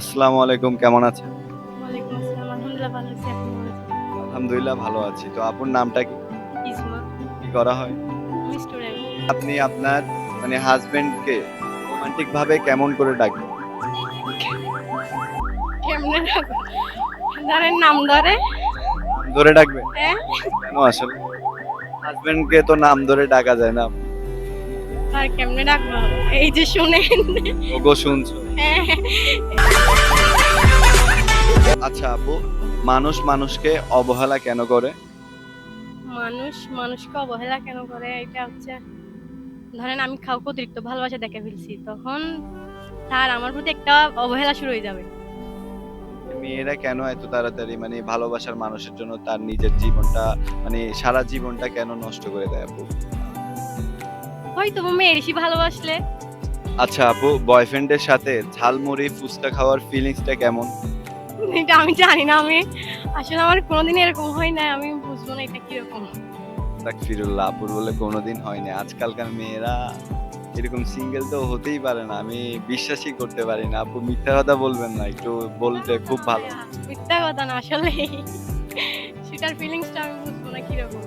আসসালামু আলাইকুম কেমন আছেন? আলহামদুলিল্লাহ ভালো আছি তো আপুর নামটা কি? কি করা হয়? আপনি আপনার মানে হাজবেন্ডকে রোমান্টিক ভাবে কেমন করে ধরেন নাম ধরে। ধরে ডাকবেন হ্যাঁ। কেন আসলে? হাজবেন্ডকে তো নাম ধরে ডাকা যায় না। আর কেমনে ডাকবো? এই যে শুনেন। ওগো শুনছো। হ্যাঁ। আচ্ছা আপু মানুষ মানুষকে অবহেলা কেন করে? মানুষ মানুষকে অবহেলা কেন করে? এটা হচ্ছে ধরেন আমি কাউকে অতিরিক্ত ভালোবাসা দেখে ফেলছি তখন তার আমার প্রতি একটা অবহেলা শুরু হয়ে যাবে। মেয়েরা কেন এত তাড়াতাড়ি মানে ভালোবাসার মানুষের জন্য তার নিজের জীবনটা মানে সারা জীবনটা কেন নষ্ট করে দেয় আপু? হয়তো মেয়ে বেশি ভালোবাসলে। আচ্ছা আপু বয়ফ্রেন্ডের সাথে ঝালমুড়ি ফুচকা খাওয়ার ফিলিংসটা কেমন? এটা আমি জানি না আমি আসলে আমার কোনোদিন এরকম হয় না আমি বুঝব না এটা কীরকম। দেখ ফিরুল্লাহ আপুর বলে কোনোদিন হয়নি আজকালকার মেয়েরা এরকম সিঙ্গেল তো হতেই পারে না আমি বিশ্বাসই করতে পারি না। আপু মিথ্যা কথা বলবেন না একটু বলতে খুব ভালো। মিথ্যা কথা না আসলে সেটার ফিলিংসটা আমি বুঝব না কীরকম।